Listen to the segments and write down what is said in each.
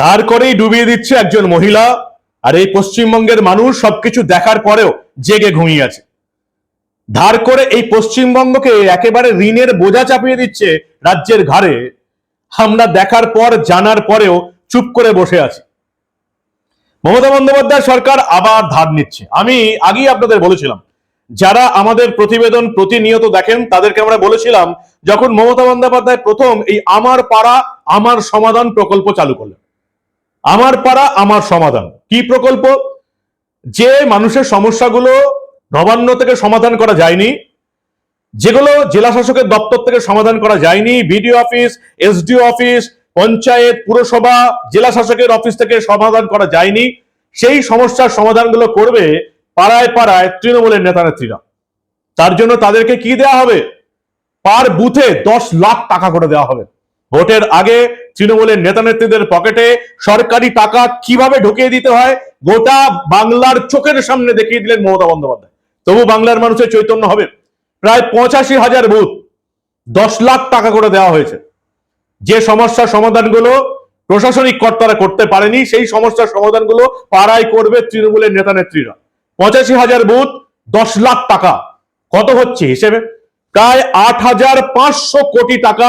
ধার করেই ডুবিয়ে দিচ্ছে একজন মহিলা, আর এই পশ্চিমবঙ্গের মানুষ সবকিছু দেখার পরেও জেগে ঘুমিয়ে আছে। ধার করে এই পশ্চিমবঙ্গকে একেবারে ঋণের বোঝা চাপিয়ে দিচ্ছে রাজ্যের ঘাড়ে। আমরা দেখার পর, জানার পরেও চুপ করে বসে আছি। মমতা বন্দ্যোপাধ্যায় সরকার আবার ধার নিচ্ছে। আমি আগেই আপনাদের বলেছিলাম, যারা আমাদের প্রতিবেদন প্রতিনিয়ত দেখেন, তাদেরকে আমরা বলেছিলাম, যখন মমতা বন্দ্যোপাধ্যায় প্রথম এই আমার পাড়া, আমার সমাধান প্রকল্প চালু করলেন আমার পাড়া, আমার সমাধান। কি প্রকল্প? যে মানুষের সমস্যাগুলো নবান্ন থেকে সমাধান করা যায়নি, যেগুলো জেলা শাসকের দপ্তর থেকে সমাধান করা যায়নি, BDO office, SDO office, panchayat, পুরসভা, জেলা শাসকের অফিস থেকে সমাধান করা যায়নি, সেই সমস্যার সমাধানগুলো করবে পাড়ায় পাড়ায় তৃণমূলের নেতা নেত্রীরা তার জন্য তাদেরকে কি দেওয়া হবে? পার বুথে দশ লাখ টাকা করে দেওয়া হবে। ভোটের আগে তৃণমূলের নেতা নেত্রীদের পকেটে সরকারি টাকা কীভাবে ঢুকিয়ে দিতে হয়, গোটা বাংলার চোখের সামনে দেখিয়ে দিলেন মমতা বন্দ্যোপাধ্যায়। তবু বাংলার মানুষের চৈতন্য হবে। প্রায় পঁচাশি হাজার বুথ দশ লাখ টাকা করে দেওয়া হয়েছে। যে সমস্যার সমাধানগুলো প্রশাসনিক কর্তারা করতে পারেনি, সেই সমস্যার সমাধানগুলো পাড়ায় করবে তৃণমূলের নেতা নেত্রীরা পঁচাশি হাজার বুথ দশ লাখ টাকা। কত হচ্ছে হিসেবে? প্রায় আট হাজার পাঁচশো কোটি টাকা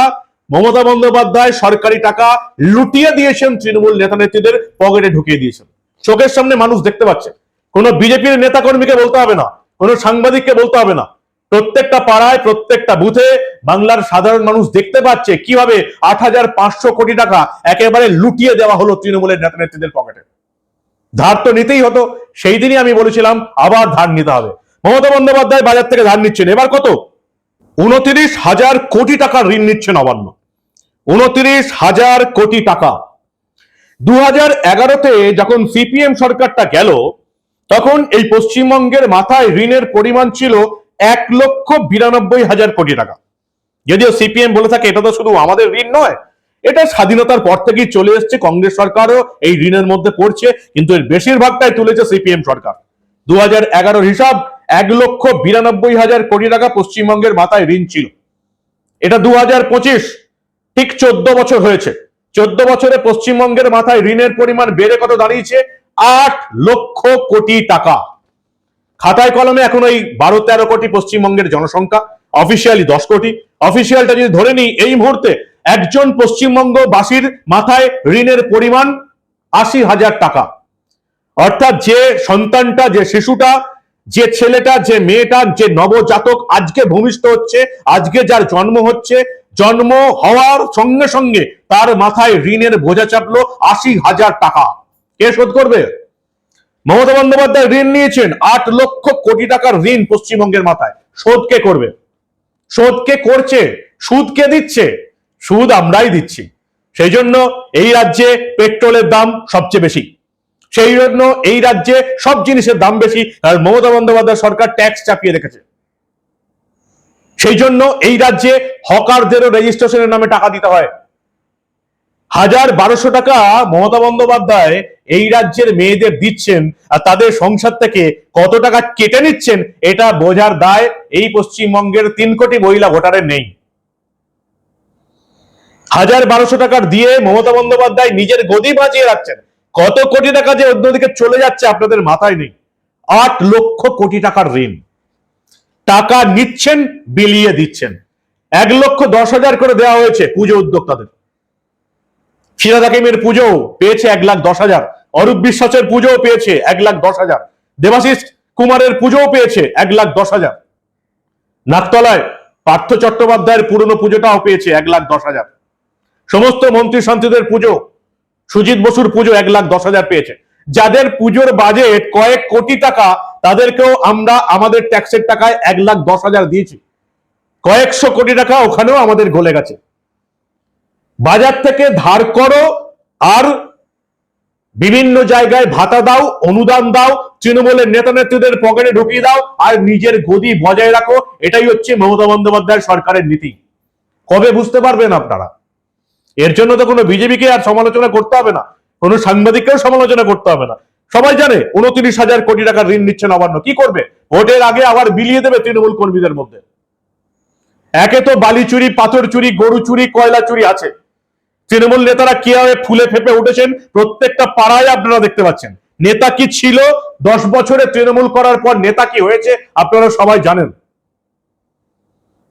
মমতা বন্দ্যোপাধ্যায় সরকারি টাকা লুটিয়ে দিয়েছেন তৃণমূল নেতা নেত্রীদের পকেটে ঢুকিয়ে দিয়েছেন। চোখের সামনে মানুষ দেখতে পাচ্ছে। কোনো বিজেপির নেতা কর্মীকে বলতে হবে না, কোনো সাংবাদিককে বলতে হবে না। প্রত্যেকটা পাড়ায়, প্রত্যেকটা বুথে বাংলার সাধারণ মানুষ দেখতে পাচ্ছে কীভাবে আট হাজার পাঁচশো কোটি টাকা একেবারে লুটিয়ে দেওয়া হলো তৃণমূলের নেতা নেত্রীদের পকেটে। ধার তো নিতেই হতো, সেই দিনই আমি বলেছিলাম আবার ধার নিতে হবে। মমতা বন্দ্যোপাধ্যায় বাজার থেকে ধার নিচ্ছেন, এবার কত? উনত্রিশ হাজার কোটি টাকা ঋণ নিচ্ছে নবান্ন উনত্রিশ হাজার কোটি টাকা। দু হাজার এগারোতে যখন সিপিএম সরকারটা গেল, তখন এই পশ্চিমবঙ্গের মাথায় ঋণের পরিমাণ ছিল এক লক্ষ বিরানব্বই হাজার কোটি টাকা। যদিও সিপিএম বলে থাকে, এটা তো শুধু আমাদের ঋণ নয়, এটা স্বাধীনতার পর থেকেই চলে এসছে, কংগ্রেস সরকারও এই ঋণের মধ্যে পড়ছে, কিন্তু এর বেশিরভাগটাই তুলেছে সিপিএম সরকার। দু হাজার এগারোর হিসাব এক লক্ষ বিরানব্বই হাজার কোটি টাকা পশ্চিমবঙ্গের মাথায় ঋণ ছিল। এটা দু হাজার পঁচিশ ঠিক চোদ্দ বছর হয়েছে। চোদ্দ বছরে পশ্চিমবঙ্গের মাথায় ঋণের পরিমাণ বেড়ে কত দাঁড়িয়েছে? আট লক্ষ কোটি টাকা। খাতায় কলমে এখন ওই বারো তেরো কোটি পশ্চিমবঙ্গের জনসংখ্যা অফিসিয়ালি দশ কোটি। অফিসিয়ালটা যদি ধরে নিই, এই মুহূর্তে একজন পশ্চিমবঙ্গবাসীর মাথায় ঋণের পরিমাণ আশি হাজার টাকা। অর্থাৎ যে সন্তানটা, যে শিশুটা, যে ছেলেটা, যে মেয়েটা, যে নবজাতক আজকে ভূমিষ্ঠ হচ্ছে, আজকে যার জন্ম হচ্ছে জন্ম হওয়ার সঙ্গে সঙ্গে তার মাথায় ঋণের বোঝা চাপলো আশি হাজার টাকা। কে শোধ করবে? মমতা বন্দ্যোপাধ্যায় ঋণ নিয়েছেন আট লক্ষ কোটি টাকার ঋণ পশ্চিমবঙ্গের মাথায়। শোধ কে করবে? শোধ কে করছে? সুদ কে দিচ্ছে? সুদ আমরাই দিচ্ছি। সেই জন্য এই রাজ্যে পেট্রোলের দাম সবচেয়ে বেশি। সেই জন্য এই রাজ্যে সব জিনিসের দাম বেশি। আর মমতা বন্দ্যোপাধ্যায় সরকার ট্যাক্স চাপিয়ে রেখেছে। সেই জন্য এই রাজ্যে হকারদেরও রেজিস্ট্রেশনের নামে টাকা দিতে হয়। হাজার বারোশো টাকা মমতা বন্দ্যোপাধ্যায় এই রাজ্যের মেয়েদের দিচ্ছেন আর তাদের সংসার থেকে কত টাকা কেটে নিচ্ছেন, এটা বোঝার দায় এই পশ্চিমবঙ্গের তিন কোটি মহিলা ভোটারের নেই। হাজার বারোশো টাকার দিয়ে মমতা বন্দ্যোপাধ্যায় নিজের গদি বাঁচিয়ে রাখছেন। কত কোটি টাকা যে অন্যদিকে চলে যাচ্ছে আপনাদের মাথায় নেই। আট লক্ষ কোটি টাকার ঋণ। টাকা নিচ্ছেন, বিলিয়ে দিচ্ছেন। এক লক্ষ দশ হাজার করে দেওয়া হয়েছে পুজো উদ্যোক্তাদের। ফিরাদ হাকিমের পুজো পেয়েছে এক লাখ দশ হাজার। অরূপ বিশ্বাসের পুজো পেয়েছে এক লাখ দশ হাজার। দেবাশিস কুমারের পুজোও পেয়েছে এক লাখ দশ হাজার। নাকতলায় পার্থ চট্টোপাধ্যায়ের পুরনো পুজোটাও পেয়েছে এক লাখ দশ হাজার। সমস্ত মন্ত্রী শান্তিদের পুজো, সুজিত বসুর পুজো এক লাখ দশ হাজার পেয়েছে। যাদের পুজোর বাজেট কয়েক কোটি টাকা তাদেরকেও আমরা আমাদের ট্যাক্সের টাকায় এক লাখ দশ হাজার দিয়েছি। কয়েকশো কোটি টাকা ওখানেও আমাদের গলে গেছে। বাজার থেকে ধার করো আর বিভিন্ন জায়গায় ভাতা দাও, অনুদান দাও, তৃণমূলের নেতা নেত্রীদের পকেটে ঢুকিয়ে দাও আর নিজের গদি বজায় রাখো। এটাই হচ্ছে মমতা বন্দ্যোপাধ্যায় সরকারের নীতি। কবে বুঝতে পারবেন আপনারা? এর জন্য তো কোনো বিজেপিকে আর সমালোচনা করতে হবে না। কোনো সাংবাদিককেও সমালোচনা করতে হবে না। সবাই জানে উনত্রিশ হাজার কোটি টাকার ঋণ নিচ্ছে নবান্ন। কি করবে? ভোটের আগে আবার বিলিয়ে দেবে তৃণমূল কর্মীদের মধ্যে। একে তো বালি চুরি, পাথর চুরি, গরু চুরি, কয়লা চুরি আছে। তৃণমূল নেতারা কীভাবে ফুলে ফেপে উঠেছেন? প্রত্যেকটা পাড়ায় আপনারা দেখতে পাচ্ছেন। নেতা কি ছিল? দশ বছরে তৃণমূল করার পর নেতা কি হয়েছে? আপনারা সবাই জানেন।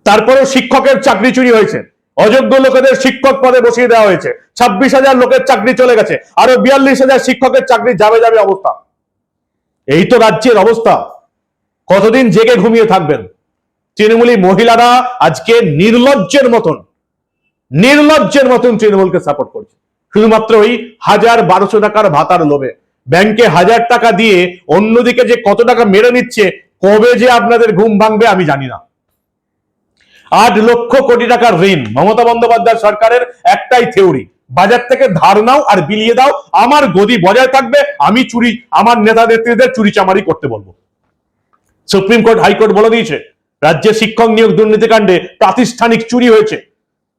তারপরেও শিক্ষকের চাকরি চুরি হয়েছে। অযোগ্য লোকেদের শিক্ষক পদে বসিয়ে দেওয়া হয়েছে। ছাব্বিশ হাজার লোকের চাকরি চলে গেছে। আরও বিয়াল্লিশ হাজার শিক্ষকের চাকরি যাবে যাবে অবস্থা। এই তো রাজ্যের অবস্থা। কতদিন জেগে ঘুমিয়ে থাকবেন? তৃণমূলী মহিলারা আজকে নির্লজ্জের মতন নির্লজ্জের মতন তৃণমূলকে সাপোর্ট করছে। শুধুমাত্র ওই হাজার বারোশো টাকার ভাতার লোভে। ব্যাংকে হাজার টাকা দিয়ে অন্যদিকে যে কত টাকা মেরে নিচ্ছে, কবে যে আপনাদের ঘুম ভাঙবে আমি জানি না। আট লক্ষ কোটি টাকার ঋণ মমতা বন্দ্যোপাধ্যায় সরকারের একটাই থিওরি। বাজার থেকে ধার নাও আর বিলিয়ে দাও। আমার গদি বজায় থাকবে, আমি চুরি, আমার নেতা নেত্রীদের চুরি চামারি করতে বলব। সুপ্রিম কোর্ট, হাইকোর্ট বলে দিয়েছে, রাজ্যে শিক্ষক নিয়োগ দুর্নীতিকাণ্ডে প্রাতিষ্ঠানিক চুরি হয়েছে।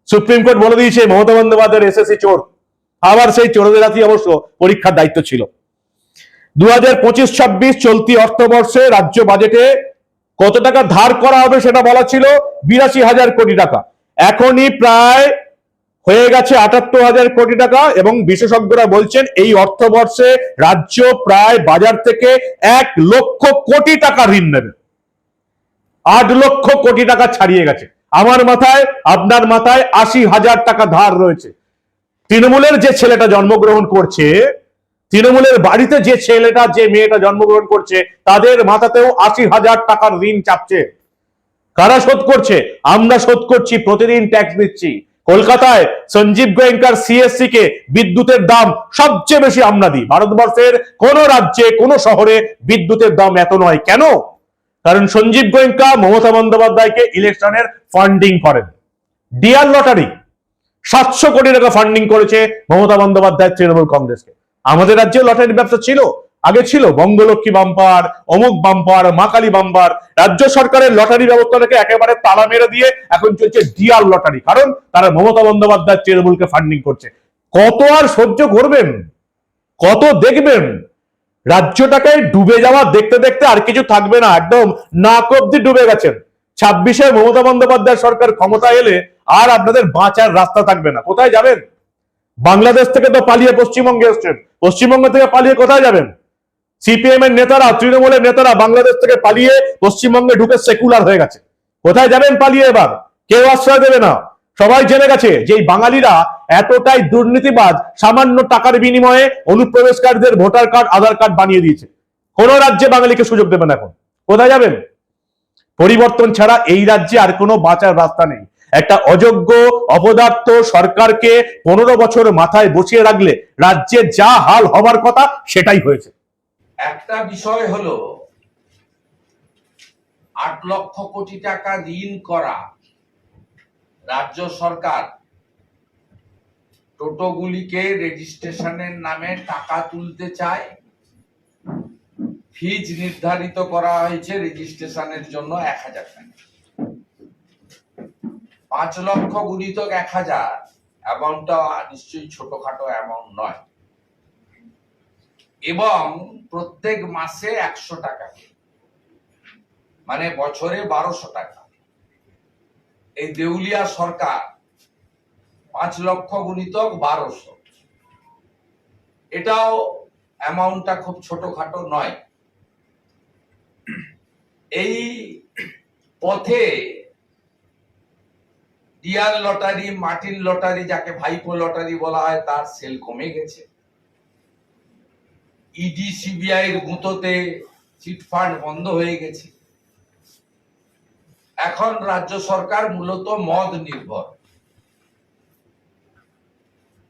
সুপ্রিম কোর্ট বলে দিয়েছে, মমতা বন্দ্যোপাধ্যায়ের এসএসসি চোর। আবার সেই চোরদের হাতেই অবশ্য পরীক্ষার দায়িত্ব ছিল। দু হাজার পঁচিশ চলতি অর্থবর্ষে রাজ্য বাজেটে কত টাকা ধার করা হবে সেটা বলা ছিল বিরাশি হাজার কোটি টাকা। এখনই প্রায় হয়ে গেছে আটাত্তর হাজার কোটি টাকা এবং বিশেষজ্ঞরা বলছেন এই অর্থবর্ষে রাজ্য প্রায় বাজার থেকে এক লক্ষ কোটি টাকা ঋণ নেবে। আট লক্ষ কোটি টাকা ছাড়িয়ে গেছে। আমার মাথায়, আপনার মাথায় আশি হাজার টাকা ধার রয়েছে। তৃণমূলের যে ছেলেটা জন্মগ্রহণ করছে তৃণমূলের বাড়িতে যে ছেলেটা, যে মেয়েটা জন্মগ্রহণ করছে, তাদের মাথাতেও আশি হাজার টাকার ঋণ চাপছে। কারা শোধ করছে? আমরা শোধ করছি, প্রতিদিন ট্যাক্স দিচ্ছি। কলকাতায় সঞ্জীব গোয়েঙ্কার সিএসসি কে বিদ্যুতের দাম সবচেয়ে বেশি আমরা দিই। ভারতবর্ষের কোন রাজ্যে, কোন শহরে বিদ্যুতের দাম এত নয়। কেন? কারণ সঞ্জীব গোয়েঙ্কা মমতা বন্দ্যোপাধ্যায়কে ইলেকশনের ফান্ডিং করেন। ডিয়ার লটারি সাতশো কোটি টাকা ফান্ডিং করেছে মমতা বন্দ্যোপাধ্যায় তৃণমূল কংগ্রেসকে। আমাদের রাজ্যে লটারির ব্যবসা ছিল। আগে ছিল বঙ্গলক্ষ্মী বাম্পার, অমুক বাম্পার মাকালি বাম্পার। রাজ্য সরকারের লটারি ব্যবস্থাটাকে একেবারে তালা মেরে দিয়ে এখন চলছে ডিয়ার লটারি। কারণ তারা মমতা বন্দ্যোপাধ্যায় তৃণমূলকে ফান্ডিং করছে। কত আর সহ্য করবেন? কত দেখবেন? রাজ্যটাকে ডুবে যাওয়া দেখতে দেখতে আর কিছু থাকবে না, একদম নাক অব্দি ডুবে গেছেন। ছাব্বিশে মমতা বন্দ্যোপাধ্যায় সরকার ক্ষমতা এলে আর আপনাদের বাঁচার রাস্তা থাকবে না। কোথায় যাবেন? বাংলাদেশ থেকে তো পালিয়ে পশ্চিমবঙ্গে এসছেন। পশ্চিমবঙ্গ থেকে পালিয়ে কোথায় যাবেন? সিপিএম এর নেতারা, তৃণমূলের নেতারা বাংলাদেশ থেকে পালিয়ে পশ্চিমবঙ্গে ঢুকে সেকুলার হয়ে গেছে। কোথায় যাবেন পালিয়ে এবার? কেউ আশ্রয় দেবে না। সবাই জেনে গেছে যে বাঙালিরা এতটাই দুর্নীতিবাদ সামান্য টাকার বিনিময়ে অনুপ্রবেশকারীদের ভোটার কার্ড, আধার কার্ড বানিয়ে দিয়েছে। কোন রাজ্যে বাঙালিকে সুযোগ দেবেন এখন? কোথায় যাবেন? পরিবর্তন ছাড়া এই রাজ্যে আর কোনো বাঁচার রাস্তা নেই। একটা অযোগ্য অপদার্থ সরকারকে পনেরো বছর মাথায় বসিয়ে রাখলে রাজ্যে যা হাল হবার কথা সেটাই হয়েছে। একটা বিষয় হলো, আট লক্ষ কোটি টাকা ঋণ করা রাজ্য সরকার টোটোগুলিকে রেজিস্ট্রেশনের নামে টাকা তুলতে চায়। ফিজ নির্ধারিত করা হয়েছে রেজিস্ট্রেশনের জন্য এক হাজার টাকা। পাঁচ লক্ষ গুণিতক এক হাজার। অ্যামাউন্টটা নিশ্চয়ই ছোটখাটো অ্যামাউন্ট নয়। এবং প্রত্যেক মাসে একশো টাকা মানে বছরে বারোশো টাকা। এই দেউলিয়া সরকার পাঁচ লক্ষ গুণিতক বারোশো। এটাও অ্যামাউন্টটা খুব ছোটখাটো নয়। এই পথে ডিয়ার লটারি, মার্টিন লটারি, যাকে ভাইপো লটারি বলা হয়, তার সেল কমে গেছে। ইডি সিবিআই এর গুঁতোতে চিটফান্ড বন্ধ হয়ে গেছে। এখন রাজ্য সরকার মূলত মদ নির্ভর।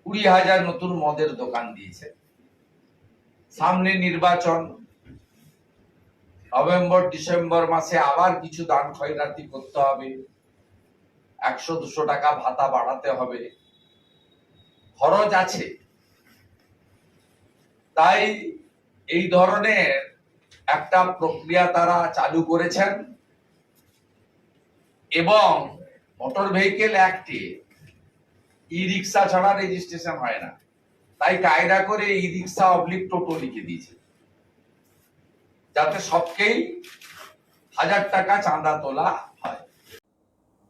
কুড়ি হাজার নতুন মদের দোকান দিয়েছে। সামনে নির্বাচন। নভেম্বর, ডিসেম্বর মাসে আবার কিছু দান খয়রাতি করতে হবে। একশো দুশো টাকা ভাতা বাড়াতে হবে। খরচ আছে। তাই এই ধরনের একটা প্রক্রিয়া তারা চালু করেছেন এবং মোটর ভেহিকেল অ্যাক্টে ই রিক্সা ছাড়া রেজিস্ট্রেশন হয় না। তাই কায়দা করে ই রিক্সা অবলিক টোটো লিখে দিয়েছে। যাতে সবকেই হাজার টাকা চাঁদা তোলা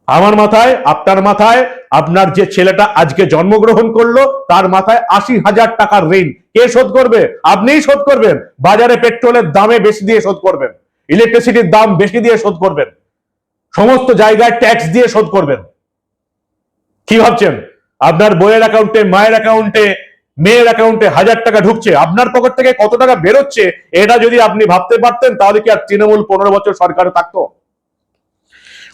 আমার মাথায়, আপনার মাথায়, আপনার যে ছেলেটা আজকে জন্মগ্রহণ করল, তার মাথায় আশি হাজার টাকার ঋণ। কে শোধ করবে? আপনিই শোধ করবেন। বাজারে পেট্রোলের দামে বেশি দিয়ে শোধ করবেন। ইলেকট্রিসিটির দাম বেশি দিয়ে শোধ করবেন। সমস্ত জায়গায় ট্যাক্স দিয়ে শোধ করবেন। কি ভাবছেন? আপনার বইয়ের অ্যাকাউন্টে মায়ের অ্যাকাউন্টে মেয়ের অ্যাকাউন্টে হাজার টাকা ঢুকছে। আপনার পকেট থেকে কত টাকা বেরোচ্ছে, এটা যদি আপনি ভাবতে পারতেন, তাহলে কি আর তৃণমূল পনেরো বছর সরকারে থাকতো?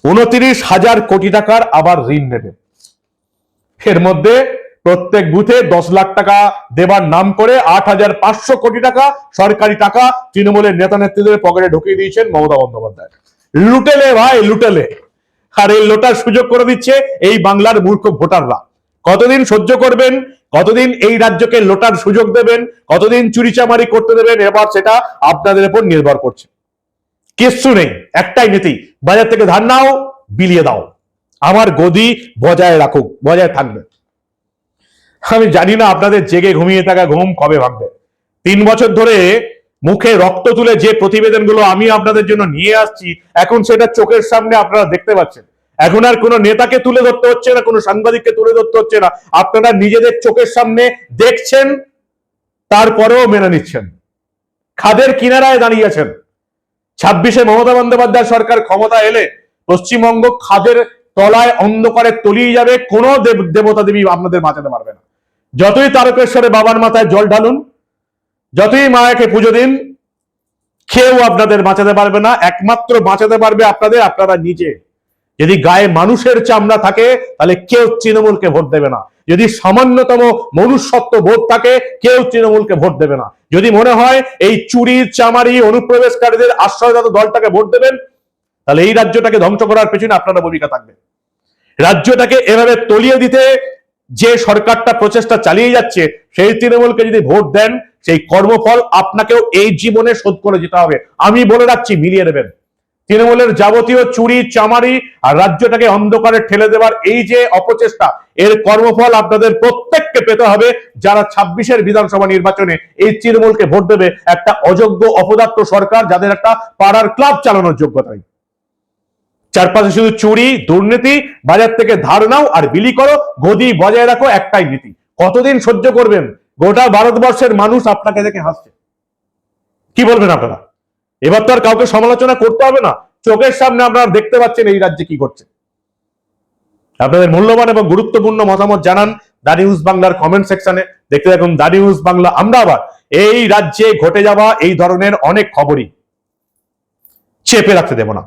উনত্রিশ হাজার কোটি টাকার আবার ঋণ নেবে। এর মধ্যে প্রত্যেক বুথে দশ লাখ টাকা দেবার নাম করে আট হাজার পাঁচশো কোটি টাকা সরকারি টাকা তৃণমূলের নেতা নেত্রীদের পকেটে ঢুকিয়ে দিয়েছেন মমতা বন্দ্যোপাধ্যায়। লুটেলে ভাই, লুটেলে। আর এই লোটার সুযোগ করে দিচ্ছে এই বাংলার মূর্খ ভোটাররা। কতদিন সহ্য করবেন? কতদিন এই রাজ্যকে লোটার সুযোগ দেবেন? কতদিন চুরিচামারি করতে দেবেন? এবার সেটা আপনাদের উপর নির্ভর করছে। কিচ্ছু নেই, একটাই নীতি, বাজার থেকে ধান নাও, বিলিয়ে দাও। আমার গদি বজায় রাখুক, বজায় থাকবে। আমি জানি না আপনাদের জেগে ঘুমিয়ে থাকা ঘুম কবে ভাববে তিন বছর ধরে মুখে রক্ত তুলে যে প্রতিবেদনগুলো আমি আপনাদের জন্য নিয়ে আসছি, এখন সেটা চোখের সামনে আপনারা দেখতে পাচ্ছেন। এখন আর কোনো নেতাকে তুলে ধরতে হচ্ছে না, কোনো সাংবাদিককে তুলে ধরতে হচ্ছে না। আপনারা নিজেদের চোখের সামনে দেখছেন, তারপরেও মেনে নিচ্ছেন। খাদের কিনারায় দাঁড়িয়েছেন ছাব্বিশে মমতা বন্দ্যোপাধ্যায় সরকার ক্ষমতা এলে পশ্চিমবঙ্গ খাদের তলায় অন্ধকারে তলিয়ে যাবে, কোনো দেব- দেবতা দেবী আপনাদের বাঁচাতে পারবে না। যতই তারকেশ্বরে বাবার মাথায় জল ঢালুন, যতই মায়াকে পুজো দিন, কেউ আপনাদের বাঁচাতে পারবে না, একমাত্র বাঁচাতে পারবে আপনাদের, আপনারা নিজে। যদি গায়ে মানুষের চামড়া থাকে, তাহলে কেউ তৃণমূলকে ভোট দেবে না। যদি সামান্যতম মনুষ্যত্ব ভোট থাকে, কেউ তৃণমূলকে ভোট দেবে না। যদি মনে হয় এই চুরি, চামারি, অনুপ্রবেশকারীদের আশ্রয়দাত দলটাকে ভোট দেবেন, তাহলে এই রাজ্যটাকে ধ্বংস করার পেছনে আপনারা ভূমিকা থাকবে। রাজ্যটাকে এভাবে তলিয়ে দিতে যে সরকারটা প্রচেষ্টা চালিয়ে যাচ্ছে, সেই তৃণমূলকে যদি ভোট দেন, সেই কর্মফল আপনাকেও এই জীবনে শোধ করে যেতে হবে। আমি বলে রাখছি, মিলিয়ে নেবেন। তৃণমূলের যাবতীয় চুরি, চামারি আর রাজ্যটাকে অন্ধকারে ঠেলে দেওয়ার এই যে অপচেষ্টা, এর কর্মফল আপনাদের প্রত্যেককে পেতে হবে যারা ছাব্বিশের বিধানসভা নির্বাচনে এই তৃণমূলকে ভোট দেবে। একটা অযোগ্য অপদার্থ সরকার যাদের একটা পাড়ার ক্লাব চালানোর যোগ্যতা নেই। চারপাশে শুধু চুরি, দুর্নীতি, বাজার থেকে ধার নাও আর বিলি করো, গদি বজায় রাখো একটাই নীতি। কতদিন সহ্য করবেন? গোটা ভারতবর্ষের মানুষ আপনাকে দেখে হাসছে। কি বলবেন আপনারা? এবার তো আর কাউকে সমালোচনা করতে হবে না। চোখের সামনে আপনারা দেখতে পাচ্ছেন এই রাজ্যে কি করছে। আপনাদের মূল্যবান এবং গুরুত্বপূর্ণ মতামত জানান দা নিউজ বাংলার কমেন্ট সেকশনে দেখতে থাকুন দা নিউজ বাংলা। আমরা আবার এই রাজ্যে ঘটে যাওয়া এই ধরনের অনেক খবরই চেপে রাখতে দেব না।